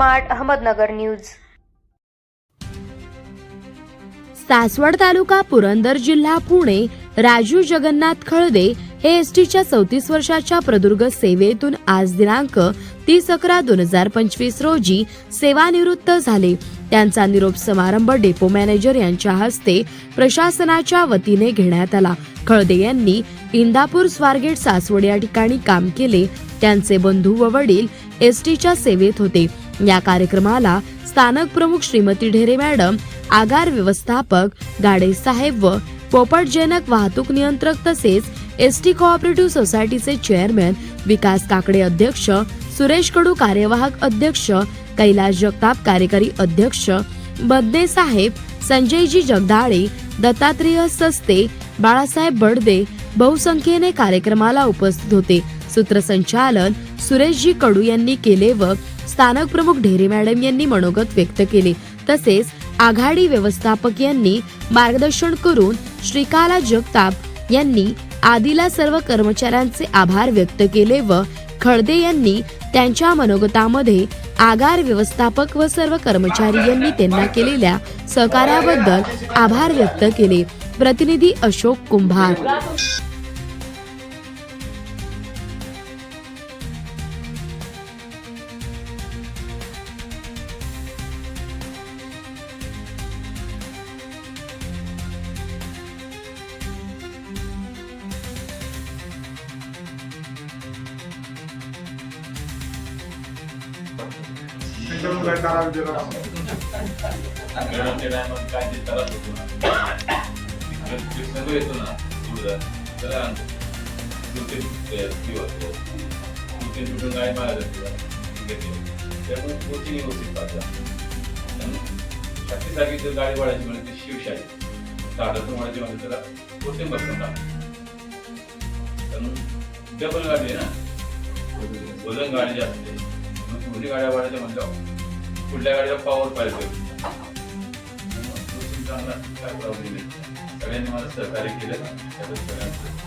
Smart Ahmednagar news. Saswad taluka Purandar जिल्हा पुणे राजू जगन्नाथ खळदे हे एसटीच्या चौतीस वर्षाच्या प्रदुर्ग सेवेतून आज दिनांक तीस अकरा दोन हजार पंचवीस रोजी सेवानिवृत्त झाले. त्यांचा निरोप समारंभ डेपो मॅनेजर यांच्या हस्ते प्रशासनाच्या वतीने घेण्यात आला. खळदे यांनी इंदापूर स्वारगेट सासवड या ठिकाणी काम केले. त्यांचे बंधू व वडील एसटीच्या सेवेत होते. या कार्यक्रमाला स्थानक प्रमुख श्रीमती ढेरे मॅडम आगार व्यवस्थापक गाडे साहेब व पोपटजनक वाहतूक नियंत्रक तसेच एस टी कोऑपरेटिव्ह सोसायटीचे चेअरमॅन विकास काकडे अध्यक्ष सुरेश कडू कार्यवाहक अध्यक्ष कैलास जगताप कार्यकारी अध्यक्ष बदने साहेब संजयजी जगदाळे दत्तात्रेय सस्ते बाळासाहेब बडदे बहुसंख्येने कार्यक्रमाला उपस्थित होते. सूत्रसंचालन सुरेशजी कडू यांनी केले व स्थानक प्रमुख ढेरे मॅडम यांनी मनोगत व्यक्त केले. तसेच आघाडी व्यवस्थापक यांनी मार्गदर्शन करून श्रीकाला जगताप यांनी आदिला सर्व कर्मचाऱ्यांचे आभार व्यक्त केले व खळदे यांनी त्यांच्या मनोगतामध्ये आगार व्यवस्थापक व सर्व कर्मचारी यांनी त्यांना केलेल्या सहकार्याबद्दल आभार व्यक्त केले. प्रतिनिधी अशोक कुंभार. त्याच्यावर काय करावे ते जरा. टायमात काय ते त्रास होतो ना ते सगळं येतो ना पुढं त्याला आणतो दुसरे ते तुटून काय मारायला त्यामुळे कोचिंग व्यवस्थित पाहतात शक्तीसाठी जर गाडी वाढायची म्हणजे ती शिवशाही साठातून वाढायची म्हणजे त्याला कोचिंग बसून कारण डबल गाडी आहे ना वजन गाडी जास्त आहे पुढली गाड्या वाढायच्या म्हणल्यावर पुढल्या गाडीला पावर पाहिजे चांगला काय प्रॉब्लेम नाही सगळ्यांनी मला सहकार्य केलं त्याबद्दल सगळ्यांचं